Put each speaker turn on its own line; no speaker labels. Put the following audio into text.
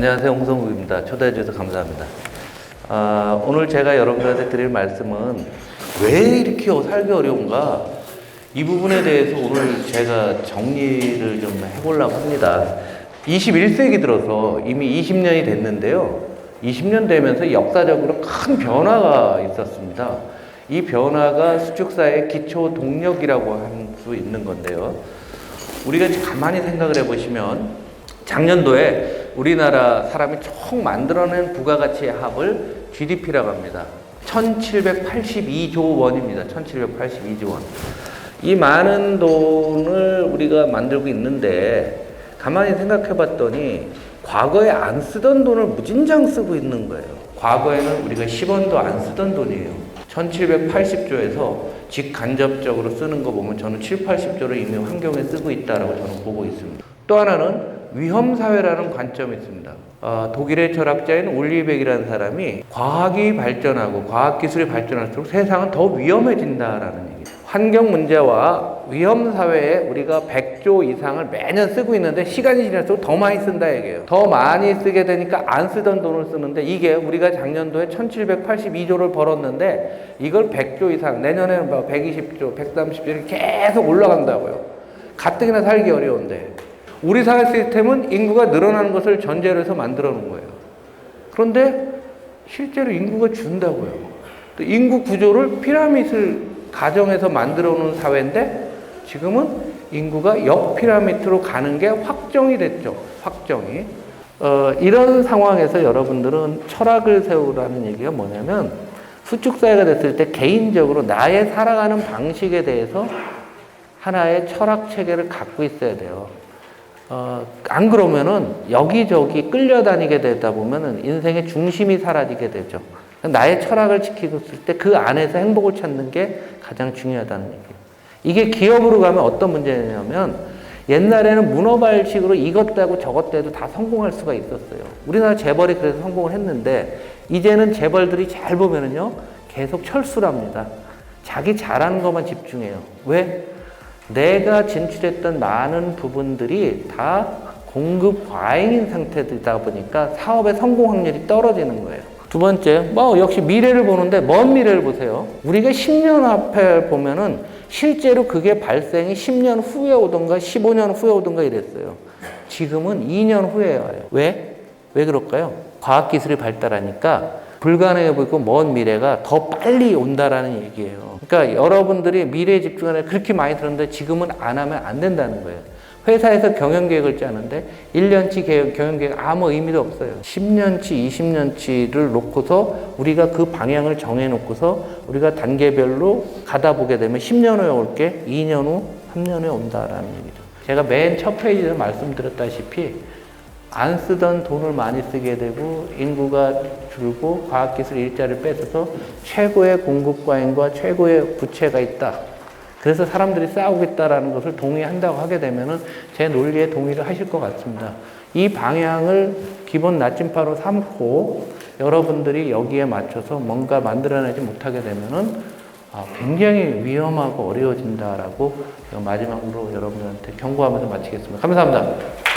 안녕하세요. 홍성국입니다. 초대해 주셔서 감사합니다. 아, 오늘 제가 여러분들한테 드릴 말씀은 왜 이렇게 살기 어려운가? 이 부분에 대해서 오늘 제가 정리를 좀 해보려고 합니다. 21세기 들어서 이미 20년이 됐는데요. 20년 되면서 역사적으로 큰 변화가 있었습니다. 이 변화가 수축사의 기초 동력이라고 할 수 있는 건데요. 우리가 가만히 생각을 해보시면 작년도에 우리나라 사람이 총 만들어낸 부가가치의 합을 GDP라고 합니다. 1782조 원입니다. 1782조 원. 이 많은 돈을 우리가 만들고 있는데 가만히 생각해 봤더니 과거에 안 쓰던 돈을 무진장 쓰고 있는 거예요. 과거에는 우리가 10원도 안 쓰던 돈이에요. 1780조에서 직간접적으로 쓰는 거 보면 저는 7, 80조를 이미 환경에 쓰고 있다라고 저는 보고 있습니다. 또 하나는 위험 사회라는 관점이 있습니다. 어, 독일의 철학자인 올리백이라는 사람이 과학이 발전하고 과학 기술이 발전할수록 세상은 더 위험해진다라는 얘기예요. 환경 문제와 위험 사회에 우리가 100조 이상을 매년 쓰고 있는데 시간이 지날수록 더 많이 쓴다 얘기예요. 더 많이 쓰게 되니까 안 쓰던 돈을 쓰는데 이게 우리가 작년도에 1782조를 벌었는데 이걸 100조 이상 내년에는 뭐 120조, 130조 이렇게 계속 올라간다고요. 가뜩이나 살기 어려운데 우리 사회 시스템은 인구가 늘어나는 것을 전제로 해서 만들어 놓은 거예요. 그런데 실제로 인구가 준다고요. 또 인구 구조를 피라밋을 가정에서 만들어 놓은 사회인데 지금은 인구가 역 피라미드로 가는 게 확정이 됐죠. 확정이. 어, 이런 상황에서 여러분들은 철학을 세우라는 얘기가 뭐냐면 수축사회가 됐을 때 개인적으로 나의 살아가는 방식에 대해서 하나의 철학 체계를 갖고 있어야 돼요. 어, 안 그러면은 여기저기 끌려다니게 되다 보면은 인생의 중심이 사라지게 되죠. 나의 철학을 지키고 있을 때 그 안에서 행복을 찾는 게 가장 중요하다는 얘기예요. 이게 기업으로 가면 어떤 문제냐면 옛날에는 문어발식으로 이것도 하고 저것도 해도 다 성공할 수가 있었어요. 우리나라 재벌이 그래서 성공을 했는데 이제는 재벌들이 잘 보면은요 계속 철수랍니다. 자기 잘하는 것만 집중해요. 왜? 내가 진출했던 많은 부분들이 다 공급 과잉인 상태이다 보니까 사업의 성공 확률이 떨어지는 거예요. 두 번째, 뭐 역시 미래를 보는데 먼 미래를 보세요. 우리가 10년 앞에 보면은 실제로 그게 발생이 10년 후에 오던가 15년 후에 오던가 이랬어요. 지금은 2년 후에 와요. 왜? 왜 그럴까요? 과학기술이 발달하니까 불가능해 보이고 먼 미래가 더 빨리 온다라는 얘기예요. 그러니까 여러분들이 미래에 집중하는 그렇게 많이 들었는데 지금은 안 하면 안 된다는 거예요. 회사에서 경영 계획을 짜는데 1년치 계획, 경영 계획 아무 의미도 없어요. 10년치, 20년치를 놓고서 우리가 그 방향을 정해 놓고서 우리가 단계별로 가다 보게 되면 10년 후에 올게 2년 후, 3년 후에 온다라는 얘기죠. 제가 맨 첫 페이지에서 말씀드렸다시피 안 쓰던 돈을 많이 쓰게 되고 인구가 줄고 과학기술 일자를 뺏어서 최고의 공급 과잉과 최고의 부채가 있다. 그래서 사람들이 싸우고 있다라는 것을 동의한다고 하게 되면은 제 논리에 동의를 하실 것 같습니다. 이 방향을 기본 나침파로 삼고 여러분들이 여기에 맞춰서 뭔가 만들어내지 못하게 되면은 아, 굉장히 위험하고 어려워진다라고 마지막으로 여러분한테 경고하면서 마치겠습니다. 감사합니다.